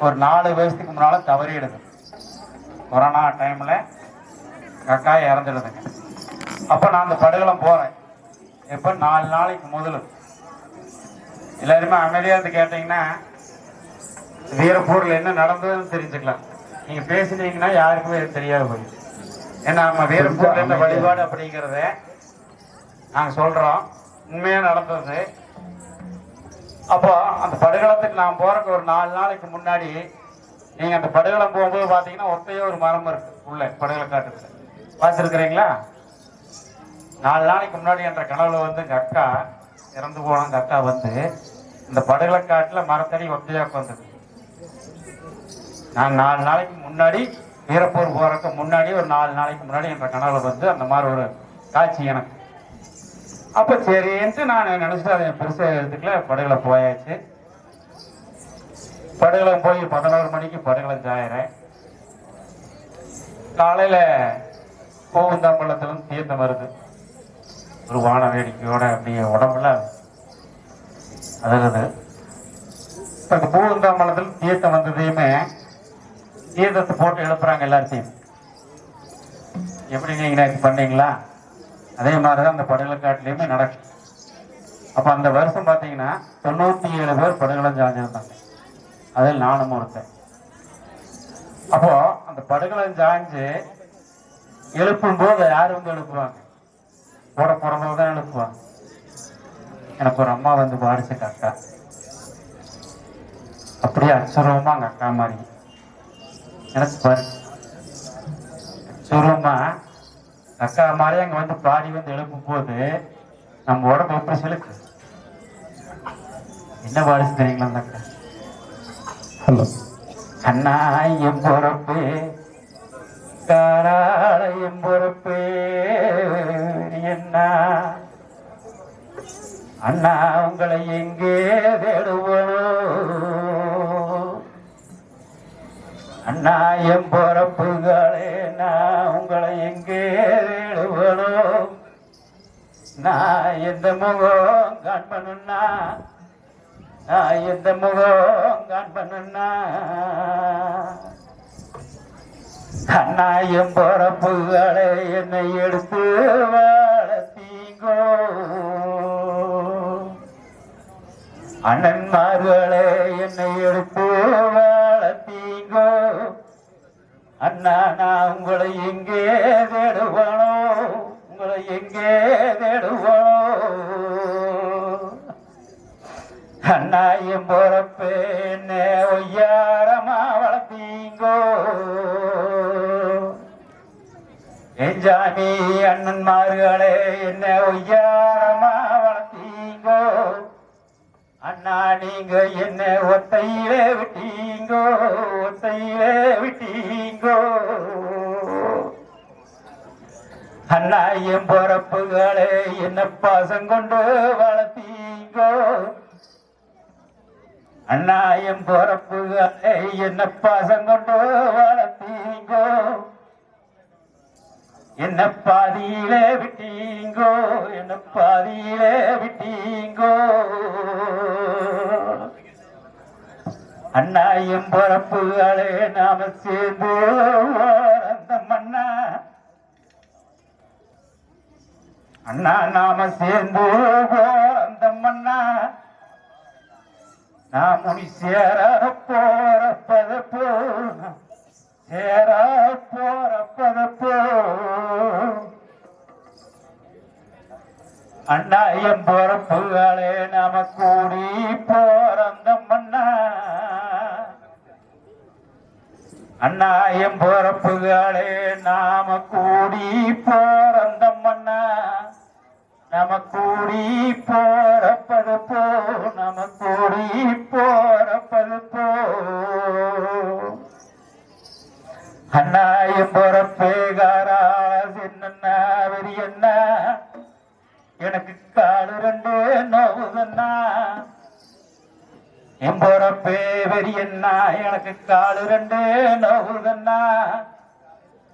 ஒரு நாலு வருஷத்துக்கு முன்னால தவறிடுது கொரோனா டைம்ல அக்கா இறந்துடுதுங்க. அப்ப நான் அந்த படுகளம் போறேன். எப்ப? நாலு நாளைக்கு முதல்ல எல்லாருமே அமைதியா இருந்து கேட்டீங்கன்னா வீரப்பூர்ல என்ன நடந்ததுன்னு தெரிஞ்சுக்கலாம். நீங்க பேசுனீங்கன்னா யாருக்குமே தெரியாது போய் ஏன்னா நம்ம வீரப்பூர்ல இருந்த வழிபாடு அப்படிங்கிறத நாங்க சொல்றோம். உண்மையா நடந்தது. அப்போ அந்த படுகளத்துக்கு நான் போறதுக்கு ஒரு நாலு நாளைக்கு முன்னாடி நீங்க அந்த படுகளம் போகும்போது பாத்தீங்கன்னா ஒத்தையே ஒரு மரம் இருக்கு உள்ள படுகள காட்டுக்கு நாலு நாளைக்கு முன்னாடி என்ற கனவுல வந்து எங்க அக்கா இறந்து போன எங்க அக்கா வந்து இந்த படுகள காட்டுல மரத்தடி ஒத்தையா உட்காந்துருக்கு நான் நாலு நாளைக்கு முன்னாடி வீரப்பூர் போறதுக்கு முன்னாடி ஒரு நாலு நாளைக்கு முன்னாடி என்ற கனவுல வந்து அந்த மாதிரி ஒரு காட்சி எனக்கு அப்ப சரின்ட்டு நான் நினைச்சிட்டு அதை பெருசா எடுத்துக்கல. படகுல போயாச்சு. படகுல போய் பதினோரு மணிக்கு படகுல ஜாயிறேன் காலையில கோவந்தாம்பள்ளத்திலும் தீர்த்தம் வருது ஒரு வான வேடிக்கையோட அப்படியே உடம்புல அதில் இப்போ இந்த பூவந்தாம்பள்ளத்தில் தீர்த்தம் வந்ததையுமே தீர்த்தத்தை போட்டு எழுப்புறாங்க எல்லாத்தையும் எப்படி நீங்கள் பண்ணீங்களா? அதே மாதிரிதான் அந்த படுகளக்காட்டிலையுமே நடக்கும். அப்ப அந்த வருஷம் பாத்தீங்கன்னா தொண்ணூத்தி ஏழு பேர் படுகலம் சாஞ்சிருந்தாங்க அதில் நானும் ஒருத்தன். அப்போ அந்த படுகலம் சாஞ்சு எழுப்பும் போது யார் வந்து எழுப்புவாங்க? கூட பிறந்தவங்க தான் எழுப்புவாங்க. எனக்கு ஒரு அம்மா வந்து பாரிச்ச அக்கா அப்படியே அச்சுரமா அங்க அக்கா மாதிரி. எனக்கு பாரு. அக்கா மாதிரி அங்க வந்து பாடி வந்து எழுப்பும் போது நம்ம உடம்பு எப்படி செலுக்கு என்ன பாடிச்சு தெரியுங்களா அந்த அக்கா? ஹலோ. அண்ணா என் பொறுப்பு காராள என் பொறுப்பு என்ன? அண்ணா உங்களை எங்கே இந்த முகம் காண்பனுன்னா நான் முகம் காண்பனுன்னா அண்ணா என் பொறப்புகளை என்னை எடுத்து வளர்த்தீங்கோ அண்ணன்மார்களே என்னை எடுத்து வளர்த்தீங்கோ அண்ணா நான் உங்களை எங்கே தேடுவானோ? எங்கே தேடுவானோ அண்ணாயும் என் பொறப்பு என்ன ஒய்யாரமா வளர்த்தீங்கோ எஞ்சாமி அண்ணன்மார்களே என்ன ஒய்யாரமா வளர்த்தீங்கோ அண்ணா நீங்க என்ன ஒத்தையிலே விட்டீங்கோ? ஒத்தையிலே விட்டீங்கோ? அண்ணாயும் பொறப்புகளே என்ன பாசம் கொண்டு வளர்த்தீங்கோ. அண்ணாயும் பொறப்புகளே என்ன பாசம் கொண்டு வளர்த்தீங்கோ. என்ன பாதியிலே விட்டீங்கோ என்ன பாதியிலே விட்டீங்கோ. அண்ணாயும் பொறப்புகளே நாம சேர்ந்து அந்த மண்ணா அண்ணா நாம சேர்ந்து அந்த மண்ணா நாம் முனி சேர போறப்பத போ சேர போறப்பத போ அண்ணா என் பொறப்புகளே நாம கூடி போறந்த மண்ணா அண்ணா என் பொறப்புகளே நாம கூடி போ நமக்கூடி போறப்பது போ நமக்கூடி போறப்பது போ. அண்ணாயும் பொறப்பேகாரா சின்ன என்ன? எனக்கு காடு ரெண்டு நோவுதண்ணா என் பொறப்பே வெறியண்ணா எனக்கு காடு ரெண்டு நோவுதண்ணா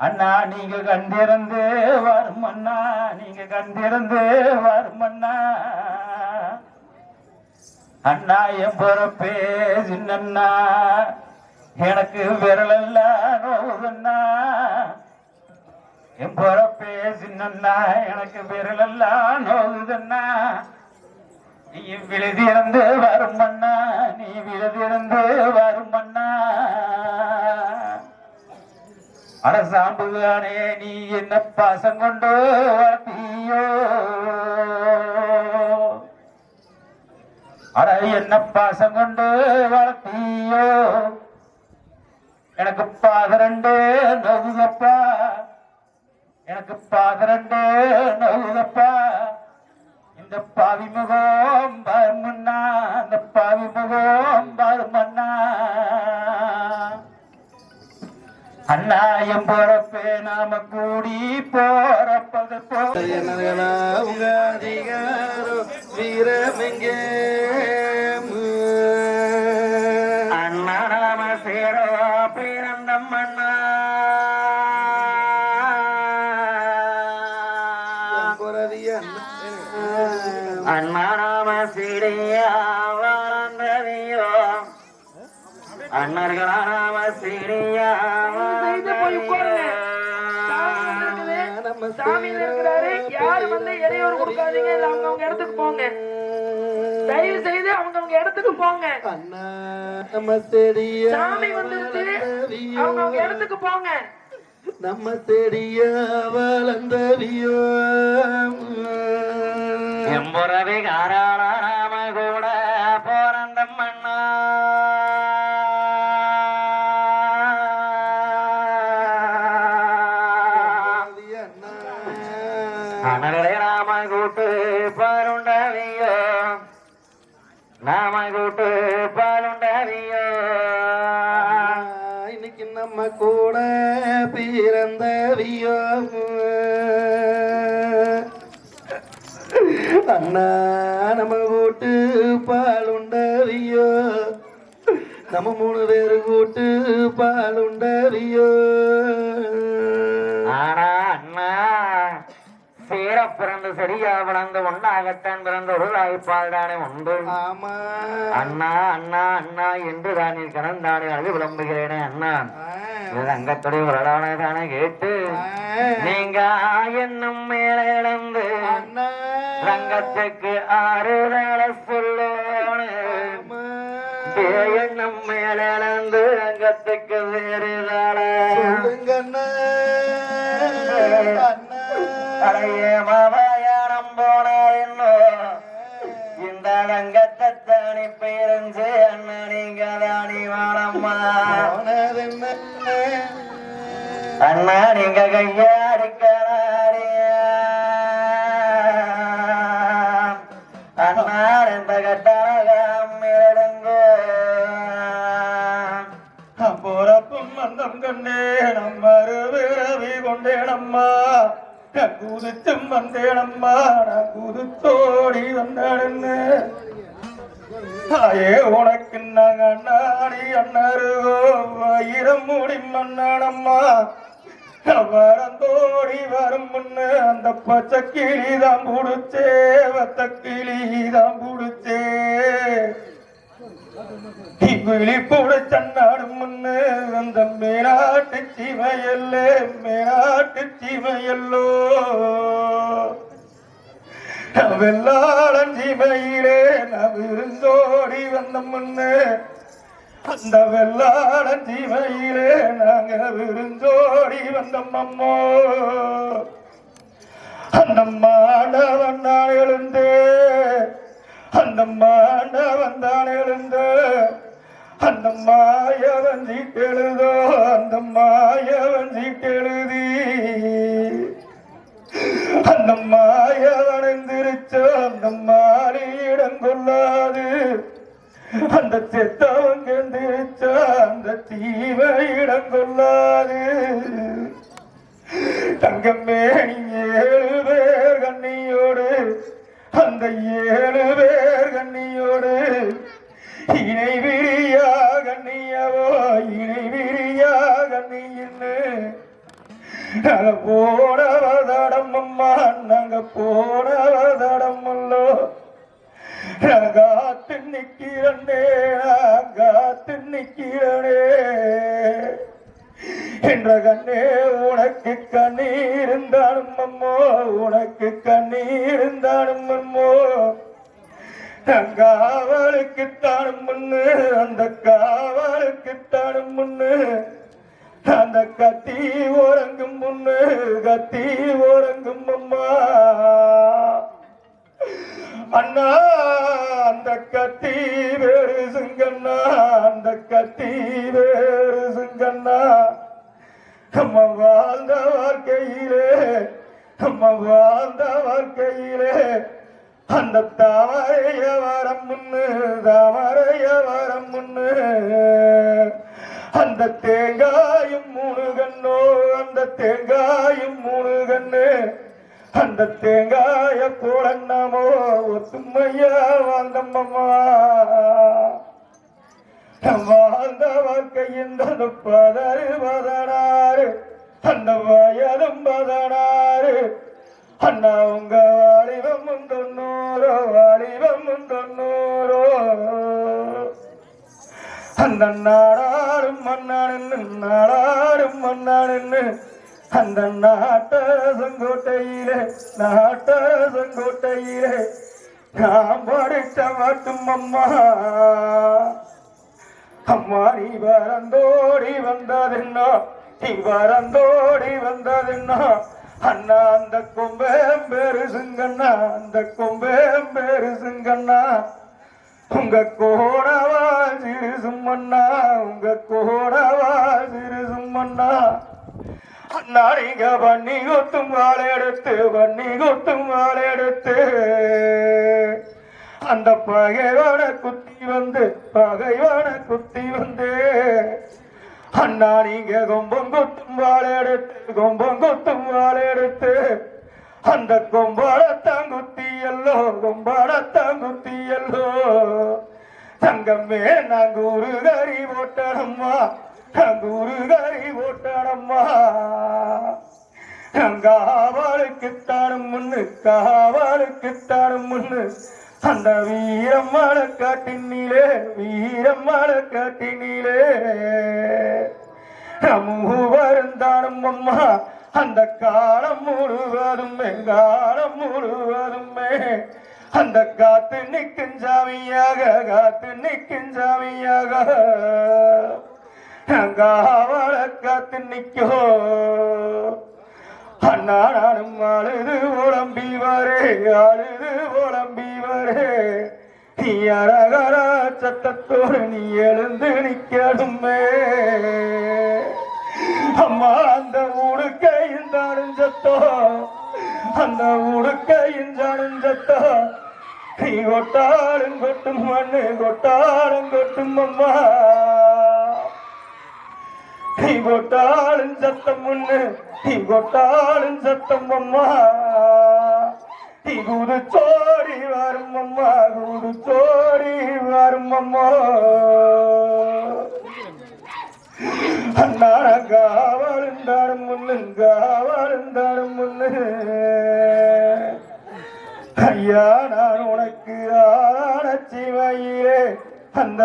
அண்ணா நீங்க கண்டிருந்து வரும் அண்ணா நீங்க கண்டிருந்து வரும் அண்ணா. அண்ணா என் பொறப்பே சின்னண்ணா. எனக்கு விரலெல்லாம் நோவுதுண்ணா. என் பொறப்பே சின்னண்ணா எனக்கு விரலெல்லாம் நோவுதுண்ணா. நீ விழுதிறந்து வரும் அண்ணா நீ விழுதிறந்து வரும் அண்ணா. அட நீ என்ன பாசம் கொண்டு வளர்த்தியோ அட என்ன பாசம் கொண்டு வளர்த்தியோ எனக்கு பாதரண்டு நவுதப்பா எனக்கு பாதரண்டு நவுதப்பா இந்த பாவி முகம் மண்ணா இந்த பாவி முகம் மண்ணா அண்ணா என் பொறப்பே நாம கூடி போறப்பது போ என்னங்களா உங்க அதிகாரம் வீரமெங்கே? அண்ணா நாம சேரோ பிறந்தம் அண்ணா. அண்ணா. நாம சீடியா வாழ்ந்ததையோ அண்ணர்களா நாம சீடியா சாமி இருக்கிறாரு. யாரு வந்து இடையூறு கொடுக்காதீங்க. இல்ல அவங்க அவங்க இடத்துக்கு போங்க. தயவு செய்து அவங்க அவங்க இடத்துக்கு போங்க. நம்ம செடிய சாமி வந்துருச்சு அவங்க அவங்க இடத்துக்கு போங்க. நம்ம செடிய வளர்ந்தவியோ எம்புறவி காராள அண்ணா நம்ம கூட்டு பால் உண்டறியோ? நம்ம மூணு பேரு கூட்டு பால் உண்டறியோ? ஆனா பிறந்து சரியா பிறந்து ஒன்னாகத்தான் பிறந்த ஒரு தாய்ப்பால் தானே உண்டு அண்ணா அண்ணா அண்ணா என்று தானே கணந்தானே அழகு விளம்புகிறேனே அண்ணா. அங்கத்துடைய ஒரு தானே கேட்டு நீங்க என்னும் மேல இழந்து ரங்கத்துக்கு ஆறுதல சொல்லோனு என்னும் மேல இழந்து ரங்கத்துக்கு வேறுதல அண்ணா நீங்க கையாடிக்கிறாரியா அண்ணா இந்த கட்டழகம் எடுங்கோ போறப்பும் மந்தம் கண்டே நம்ம கொண்டேனம்மா. நான் குதிச்சும் வந்தேனம்மா நான் குதிச்சோடி வந்தேன்னு தாயே உனக்கு நாங்க அண்ணாடி அண்ணருகோ ஆயிரம் மூடி மன்னானம்மா வரந்தோடி வரும் முன்னு அந்த பச்சை கிளி தான் புடிச்சே வத்த கிளி தான் புடிச்சே கிளி கூட சன்னாடும் முன்னு அந்த மேலாட்டு சீமையல்லே மேலாட்டு சிவையல்லோ வெள்ளாளன் சிவையிலே நான் விருந்தோடி வந்த முன்னு அந்த வெள்ளாட சீமையிலே நாங்க விருந்தோடி வந்தோம் அம்மோ. அந்த மாண்டவன் நான் எழுந்தே அந்த மாண்டவன் தான் எழுந்து அந்த மாயவன் சீட்டெழுதோ அந்த மாயவன் சீட்டெழுதி அந்த மாயவன் எந்திரிச்சோ அந்த மாலியிடம் கொள்ளாது. அந்த செத்தா எந்திரிச்சோ அந்த தீவையிடம் கொள்ளாது தங்கமே நீ ஏழு பேர் கண்ணியோடு அந்த ஏழு பேர் கண்ணியோடு. இணை விரியா கண்ணியவோ இணை விரியா கண்ணின்னு நாங்க போனவதடம் அம்மா நாங்க போனவதடம் அல்லோ. காத்து நிக்கிறனே நான் காத்து நிக்கிறனே என்ற கண்ணே உனக்கு கண்ணீர் இருந்தாலும் அம்மோ உனக்கு கண்ணீர் இருந்தாலும் அம்மோ. நான் காவலுக்கு தானும் முன்னு அந்த காவலுக்கு தானும் முன்னு. அந்த கத்தி ஓரங்கும் முன்னு கத்தி ஓரங்கும் அம்மா. அண்ணா அந்த கத்தி வேறு சிங்கண்ணா அந்த கத்தி வேறு சிங்கண்ணா. நம்ம வாழ்ந்த வாழ்க்கையிலே நம்ம வாழ்ந்த வாழ்க்கையிலே அந்த தாமரைய வரம் முன்னு தாமரைய வரம் முன்னு. அந்த தேங்காயும் மூணு கண்ணோ அந்த தேங்காயும் மூணு கண்ணு. அந்த தேங்காய கூட நாமோ ஒத்துமையா வாழ்ந்தம்மம்மா. வாழ்ந்த வாழ்க்கையின் பதறு பதனாறு அந்த வயதும் பதனாறு. அண்ணா உங்க வாலிபம் தொண்ணூறோ வாலிபம் தொண்ணூறோ. அந்த நாடாடும் மன்னாடுன்னு நாடாடும் மன்னாடுன்னு அந்த நாட்ட செங்கோட்டையிலே நாட்ட செங்கோட்டையிலே நாம் படித்த மட்டும் அம்மா. அம்மா நீ வரந்தோடி வந்ததுன்னா நீ வரந்தோடி வந்ததுன்னா அண்ணா அந்த கொம்பேம் பெருசுங்கண்ணா அந்த கொம்பேம் பெருசுங்கண்ணா உங்க கோடவா சிறு சும்மண்ணா உங்க கோடவா சிறு சும்மண்ணா. அண்ணா நீங்க பண்ணி கொத்தும் வாழெடுத்து பண்ணி கொத்தும் வாழெடுத்து அந்த பகைவான குத்தி வந்து பகைவான குத்தி வந்து. அண்ணா நீங்க கொம்பம் கொத்தும் வாழெடுத்து கொம்பம் கொத்தும் வாழெடுத்து அந்த கொம்பாடத்தான் குத்தி எல்லோ கொம்பாடத்தான் குத்தி எல்லோ. தங்கம்மே நாங்க ஒரு கறி போட்டனம்மா நாங்க ஒரு கறி போட்டனம்மா காவலுக்குத்தானும் முன்னு காவலுக்குத்தானும் முன்னு. அந்த வீரம் மழக்காட்டினிலே வீரம் மழக்காட்டினிலே மூவருந்தானும் அம்மா அந்த காலம் முழுவதும் காலம் முழுவதுமே. அந்த காத்து நிற்கும் சாமியாக காத்து நிற்கும் சாமியாக. காவல காத்து நிற்கோ. அண்ணா நானும் அழுது உடம்பி வரே அழுது உடம்பி வரே. நீ அரகர சத்தத்தோடு நீ எழுந்து நிக்கணுமே அம்மா அந்த உடுக்கையின் தானுஞ்சத்தோ அந்த உடுக்கையின் தானுஞ்சத்தோ நீ கொட்டாலும் கொட்டும் மண்ணு கொட்டாலும் கொட்டும் அம்மா. தீ கொட்டாடும் சத்தம் ஒண்ணு தீ கொட்டாடும் சத்தம் அம்மா. தீ குரு சோடி வரும் அம்மா குரு சோடி வரும் அம்மா. அண்ணாட காவலுந்தாடும் முன்னு காவலுந்தாடும் முன்னு ஐயா நான் உனக்கு ஆளான சிவையிலே அந்த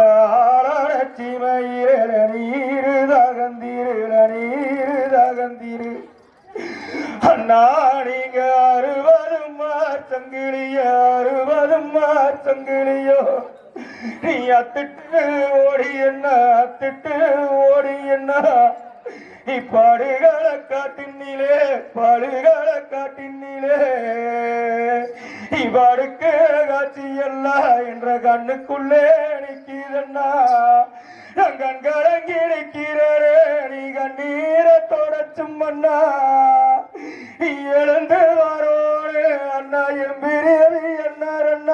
ஆளான சிவையிலே நீரு தகந்தீரு நீரு தகந்தீரு அண்ணா நீங்க அறுபதும் மாச்சங்கிலிய அறுபதும் மாச்சங்கிலியோ நீ அத்திட்டு ஓடி என்ன அத்திட்டு ஓடி என்ன. நீ பாடுகளை காட்டினிலே பாடுகளை காட்டினிலே நீ பாடுக்க காட்சி எல்லாம் என்ற கண்ணுக்குள்ளே நிற்கிறன்னா நான் கண்கலங்கி நிற்கிறே நீ கண்ணீரை தொடச்சும் அண்ணா. எழுந்து வாரோடு அண்ணா எம்பிரியது என்னார் அண்ணா அண்ணா.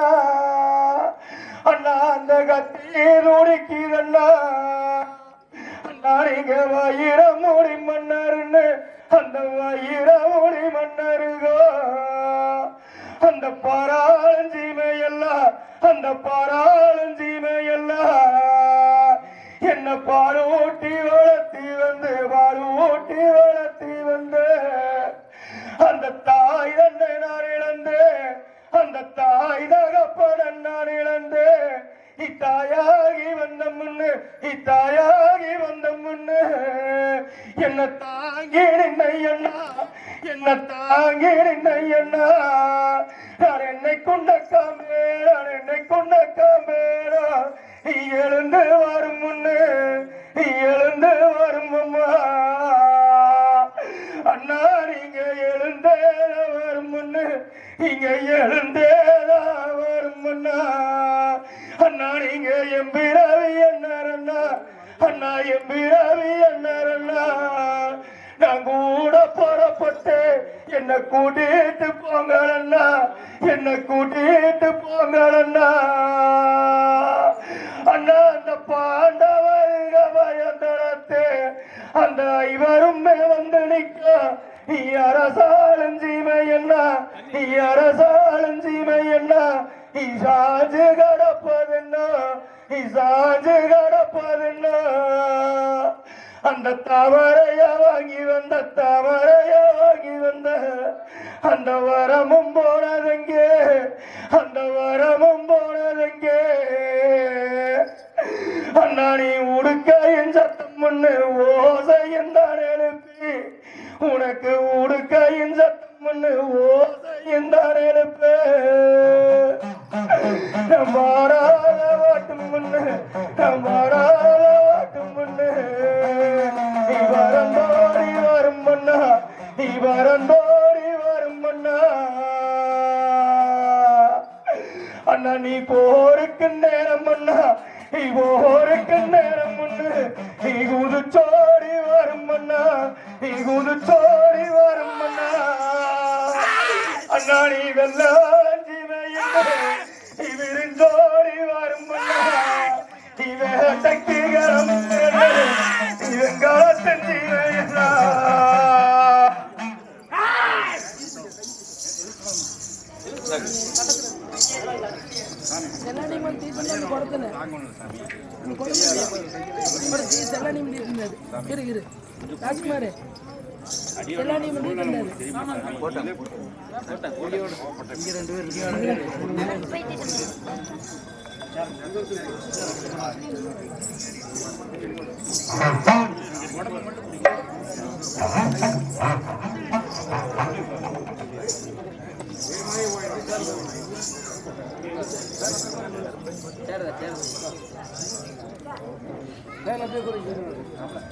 எங்க வாயிர மோடி மன்னாருன்னு அந்த வாயிர மோடி மன்னருதோ? அந்த பாராளஞ்சீமை எல்லாம் அந்த பாராளஞ்சீமை எல்லாம் என்ன பாலோட்டி வளர்த்தி வந்து பாலோட்டி வளர்த்தி வந்து அந்த தாய் தந்தை நான் இழந்து அந்த தாய் தகப்படன் நான் இழந்து இத்தாயாகி வந்த முன்னு இத்தாயாகி வந்த என்ன தாங்கி நின்னையண்ணா என்ன தாங்கி நின்னையண்ணா நான் என்னை கொண்ட காமே நான் என்னை கொண்ட காமேரா. எழுந்து வரும் முன்னே. எழுந்து வரும் அண்ணா நீங்க எழுந்தேல வரும் முன்னு. இங்க எழுந்தேல வரும் அண்ணா. அண்ணா நீங்க எம்பிரவி என்ன அண்ணா? அண்ணா எம்பிராவி அண்ணா நான் கூட புறப்பட்டு என்ன கூட்டிட்டு போங்களண்ணா என்ன கூட்டிட்டு போங்களண்ணா அண்ணா அந்த பாண்டவருக பயந்தடத்து அந்த இவருமே வந்து நிற்க நீ அரசாளும் சீமை என்ன நீ அரசாளும் சீமை என்ன இசாஞ்சு கடப்பதுன்னா இசாஞ்சு கடப்பதுன்னா. அந்த தாமரைய வாங்கி வந்த தாமரைய வாங்கி வந்த அந்த வரமும் போனதெங்கே. அண்ணா நீ போருக்கு நேரம் அண்ணா. நீ போருக்கு நேரம் முன்னு நீ குதிச்சோடி வரும் அண்ணா. நீ குதிச்சோடி வரும் அண்ணா. அண்ணா நீ வெள்ளாஞ்சிமையிலே நீ விருந்தோடி வரும் அண்ணா. Thank you. సెల్లనిమని తీసుకున్నాను కొడుతున్నా కొడుతున్నా సెల్లనిమని తీసుకున్నాడు ఇరు ఇరు రాజకుమారే సెల్లనిమని తీసుకున్నాడు ఇంక రెండు పేరు சேரதா சேரதா